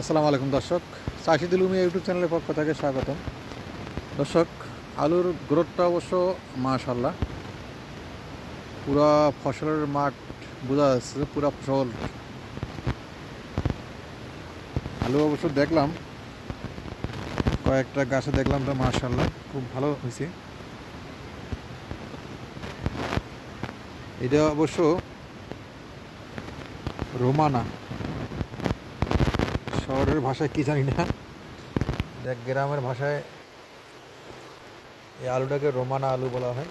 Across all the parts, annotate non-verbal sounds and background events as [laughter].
আসসালামু আলাইকুম দর্শক। চাষি দিলুমি ইউটিউব চ্যানেলের পক্ষ থেকে স্বাগতম। দর্শক, আলুর গ্রোথটা অবশ্য মাশাল্লাহ পুরা ফসলের মাঠ বোঝা যাচ্ছে, পুরা ফসল। আলু অবশ্য দেখলাম, কয়েকটা গাছে দেখলাম তো মাশাল্লাহ খুব ভালো হয়েছে। এটা অবশ্য রোমানা। শহরের ভাষায় কি জানি না। দেখ, গ্রামের ভাষায় এই আলুটাকে রোমানা আলু বলা হয়।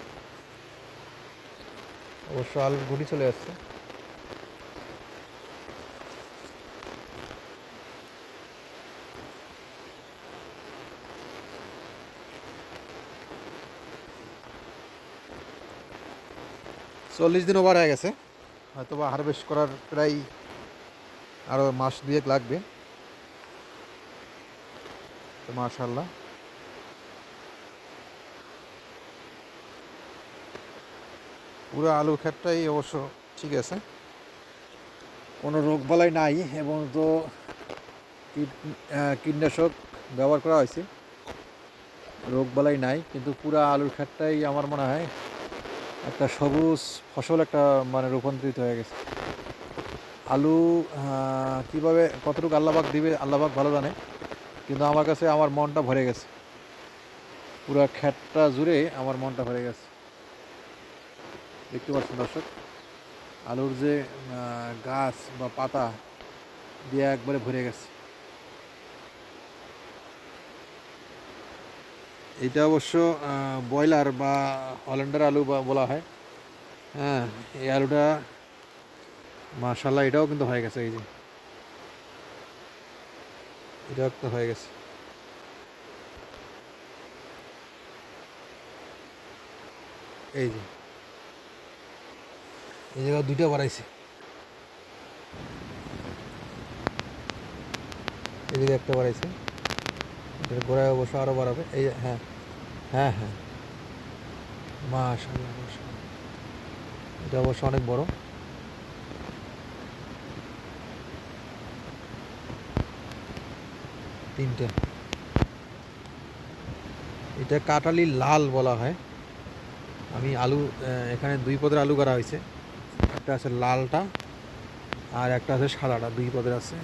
অবশ্য আলুর গুটি চলে আসছে। চল্লিশ দিন ওভার হয়ে গেছে। হয়তো বা হারভেস্ট করার প্রায় আরও মাস দুয়েক লাগবে। মাশাল্লাহ পুরো আলু ক্ষেতটাই অবশ্য ঠিক আছে। কোনো রোগ বালাই নাই এবং তো কীট কীটনাশক ব্যবহার করা হয়েছে। রোগ বালাই নাই, কিন্তু পুরো আলুর ক্ষেতটাই আমার মনে হয় একটা সবুজ ফসল একটা মানে রূপান্তরিত হয়ে গেছে। আলু কীভাবে, কতটুকু আল্লাহবাক দিবে, আল্লাহবাক ভালো জানে। কিন্তু আমার কাছে আমার মনটা ভরে গেছে। পুরো খ্যাটটা জুড়ে আমার মনটা ভরে গেছে। দেখতে পাচ্ছেন দর্শক, আলুর যে গাছ বা পাতা দিয়ে একবারে ভরে গেছে। এটা অবশ্য ব্রয়লার বা হল্যান্ডার আলু বা বলা হয়। হ্যাঁ এই আলুটা মার্শাল্লাহ এটাও কিন্তু হয়ে গেছে এই যে। এটাও তো হয়ে গেছে। এই যে। এই জায়গায় দুইটা বাড়াইছে। এদিকে একটা বাড়াইছে। এটার গোড়ায় অবশ্য আরও বাড়াবে। এই হ্যাঁ। হ্যাঁ হ্যাঁ। মাশাল্লাহ মাশাল্লাহ এটা অবশ্য অনেক বড়। তিনটে। এটা কাটালি লাল বলা হয়। আমি আলু এখানে দুই পদের আলু করা হয়েছে। একটা আছে লালটা আর একটা আছে সাদাটা, দুই পদের আছে।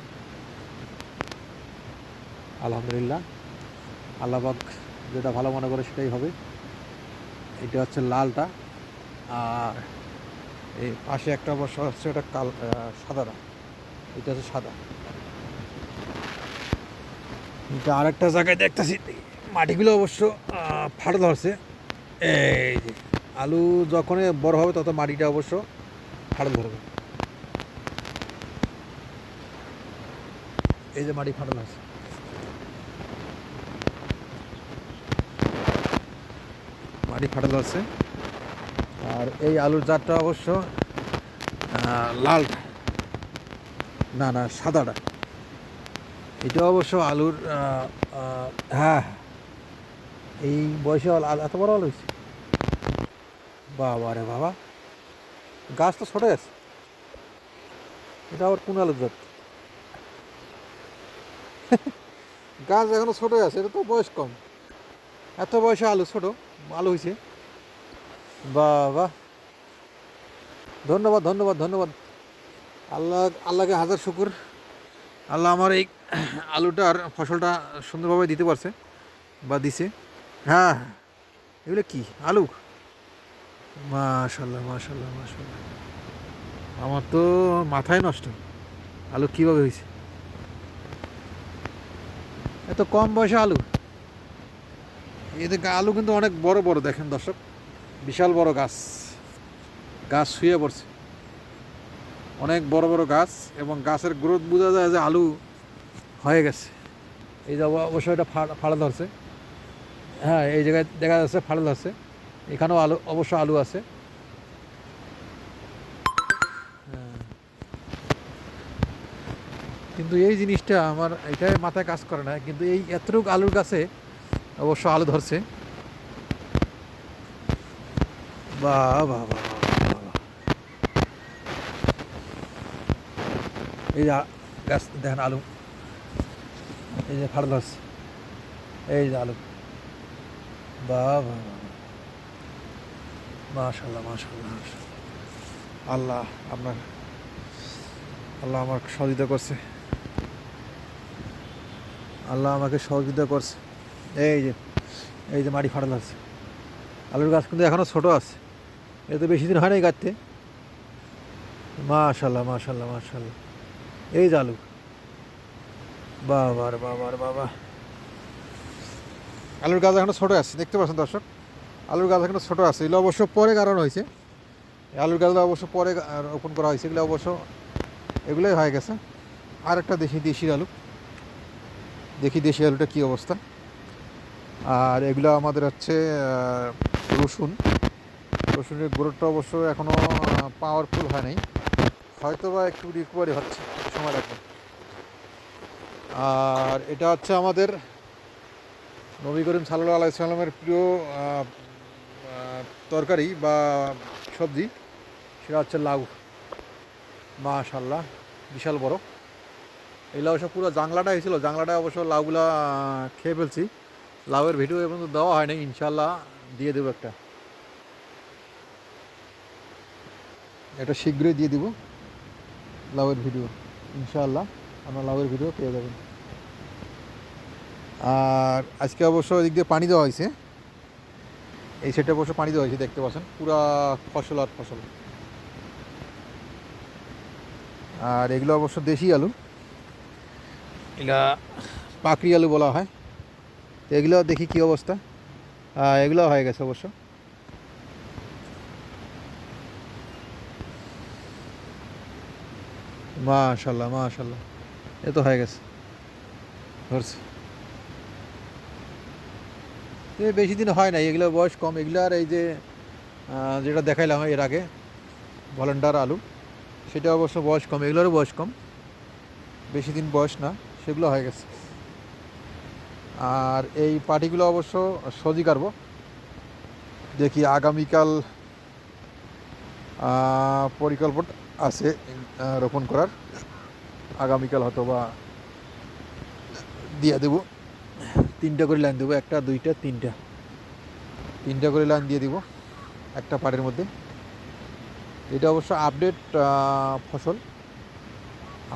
আলহামদুলিল্লাহ। আল্লাহবাক যেটা ভালো মনে করে সেটাই হবে। এটা হচ্ছে লালটা আর এই পাশে একটা অবশ্য হচ্ছে ওটা কাল সাদাটা। এটা হচ্ছে সাদা। এটা আরেকটা জায়গায় দেখতেছি, মাটিগুলো অবশ্য ফাটা ধরছে। এই যে, আলু যখন বড় হবে তত মাটিটা অবশ্য ফাটা ধরবে। এই যে মাটি ফাটা ধরছে। মাটি ফাটা ধরছে। আর এই আলুর জাতটা অবশ্য লাল না না, সাদাটা। এটা অবশ্য আলুর হ্যাঁ এই বয়সে এত বড় আলু হয়েছে? বাবা রে বাবা। গাছ তো ছোট আছে। এটা আবার কোন আলুর জাত? [laughs] গাছ এখনও ছোট আছে, এটা তো বয়স কম। এত বয়সে আলু ছোট, আলু হয়েছে। বাবা। ধন্যবাদ ধন্যবাদ ধন্যবাদ। আল্লাহ, আল্লাহকে হাজার শুকুর। আল্লাহ আমার এই আলুটার ফসলটা সুন্দরভাবে দিতে পারছে বা দিছে। হ্যাঁ এগুলো কি? আলু? মাশাল্লাহ মাশাল্লাহ মাশাল্লাহ আমার তো মাথায় নষ্ট। আলু কীভাবে হয়েছে এত কম বয়সে আলু? এদিকে আলু কিন্তু অনেক বড় বড় দেখেন দর্শক। বিশাল বড় গাছ। গাছ শুয়ে পড়ছে। অনেক বড় বড় গাছ এবং গাছের গ্রোথ বোঝা যায় যে আলু হয়ে গেছে। এই যে অব- অবশ্যই এটা ফাড়া ধরছে। হ্যাঁ এই জায়গায় দেখা যাচ্ছে ফাড়া ধরছে। এখানেও আলু অবশ্য আলু আছে। হ্যাঁ। কিন্তু এই জিনিসটা আমার এটাই মাথায় কাজ করে না। কিন্তু এই এতটুকু আলুর গাছে অবশ্য আলু ধরছে। বাহ বাহ বাহ। এই যে গাছ, দেখেন আলু। এই যে ফাড়ল হচ্ছে এই যে আলু। বাহ মাশাল্লাহ মাশাল্লাহ। আল্লাহ আপনার, আল্লাহ আমার সহযোগিতা করছে। আল্লাহ আমাকে সহযোগিতা করছে। এই যে এই যে মাটি ফাটাল আছে আলুর গাছ কিন্তু এখনও ছোটো আছে। এতে বেশি দিন হয় নাই গাছতে মাশাল্লাহ মাশাল্লাহ মাশাল্লাহ এই আলু। বাবার বাবার, বাবা। আলুর গাছ এখনও ছোট আছে, দেখতে পাচ্ছেন দর্শক? আলুর গাছ এখনও ছোট আছে, এগুলো অবশ্য পরে কারণ হয়েছে। আলুর গাছগুলো অবশ্য পরে রোপণ করা হয়েছে, এগুলো অবশ্য এগুলোই হয়ে গেছে। আর একটা দেখি দেশি আলু। দেখি দেশি আলুটা কী অবস্থা। আর এগুলো আমাদের হচ্ছে রসুন। রসুনের গ্রোথটা অবশ্য এখনও পাওয়ারফুল হয় নাই। হয়তো বা একটু রিকভারি হচ্ছে। সময় লাগবে। আর এটা হচ্ছে আমাদের নবী করিম সাল্লাহ আলাইসাল্লামের প্রিয় তরকারি বা সবজি। সেটা হচ্ছে লাউ। মাশাল্লাহ বিশাল বড়। এই লাউ সব পুরো জাংলাটা হয়েছিল জাংলাটা অবশ্য লাউগুলা খেয়ে ফেলছি। লাউয়ের ভিডিও এবং দেওয়া হয়নি। ইনশাল্লাহ দিয়ে দেবো একটা। এটা শীঘ্রই দিয়ে দেবো লাউয়ের ভিডিও। ইনশাআল্লাহ আপনার লাউয়ের ভিডিও পেয়ে যাবেন। আর আজকে অবশ্য এদিক দিয়ে পানি দেওয়া হয়েছে। এই সেটে অবশ্য পানি দেওয়া হয়েছে দেখতে পাচ্ছেন। পুরা ফসল আর ফসল। আর এগুলো অবশ্য দেশি আলু। এটা পাকড়ি আলু বলা হয়। তো এগুলো দেখি কি অবস্থা। এগুলো হয়ে গেছে অবশ্য। মাশাল্লাহ মাশাল্লাহ। এ তো হয়ে গেছে। ধরছে। বেশি দিন হয় না এগুলোর বয়স কম। এগুলো আর এই যে যেটা দেখাইলাম এর আগে ভলেন্ডার আলু, সেটা অবশ্য বয়স কম, এগুলোরও বয়স কম। বেশি দিন বয়স না, সেগুলো হয়ে গেছে। আর এই পাটিগুলো অবশ্য সজি কাটবো। দেখি আগামীকাল পরিকল্পনা আছে রোপণ করার। আগামীকাল হয়তো বা দিয়ে দেবো। তিনটা করে লাইন দেবো, একটা, দুইটা, তিনটা। তিনটা করে লাইন দিয়ে দিব একটা পাড়ের মধ্যে। এটা অবশ্য আপডেট ফসল।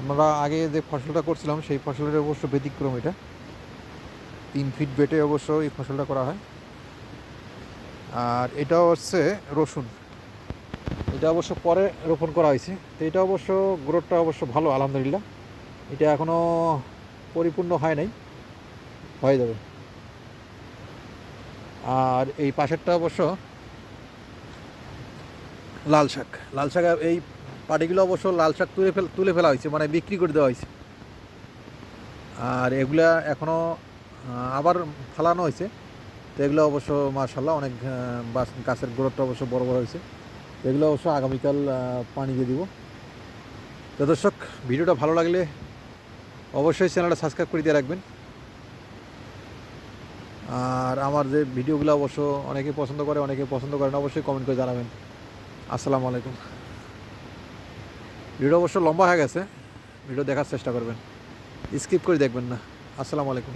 আমরা আগে যে ফসলটা করছিলাম, সেই ফসলের অবশ্য ব্যতিক্রম এটা। তিন ফিট বেটে অবশ্য এই ফসলটা করা হয়। আর এটা হচ্ছে রসুন। এটা অবশ্য পরে রোপণ করা হয়েছে। তো এটা অবশ্য গ্রোথটা অবশ্য ভালো, আলহামদুলিল্লাহ। এটা এখনও পরিপূর্ণ হয় নাই, হয়ে যাবে। আর এই পাশেরটা অবশ্য লাল শাক। লাল শাক এই পাটিগুলো অবশ্য লাল শাক তুলে ফেল, তুলে ফেলা হয়েছে মানে বিক্রি করে দেওয়া হয়েছে। আর এগুলা এখনও আবার ফালানো হয়েছে। তো এগুলো অবশ্য মার্শাল্লাহ অনেক গাছের গ্রোথটা অবশ্য বড় বড় হয়েছে। এগুলো অবশ্য আগামীকাল পানি দিয়ে দিব। তো দর্শক, ভিডিওটা ভালো লাগলে অবশ্যই চ্যানেলটা সাবস্ক্রাইব করে দিয়ে রাখবেন। আর আমার যে ভিডিওগুলো অবশ্য অনেকে পছন্দ করে, অনেকে পছন্দ করে না, অবশ্যই কমেন্ট করে জানাবেন। আসসালামু আলাইকুম। ভিডিও অবশ্য লম্বা হয়ে গেছে, ভিডিও দেখার চেষ্টা করবেন। স্কিপ করে দেখবেন না। আসসালামু আলাইকুম।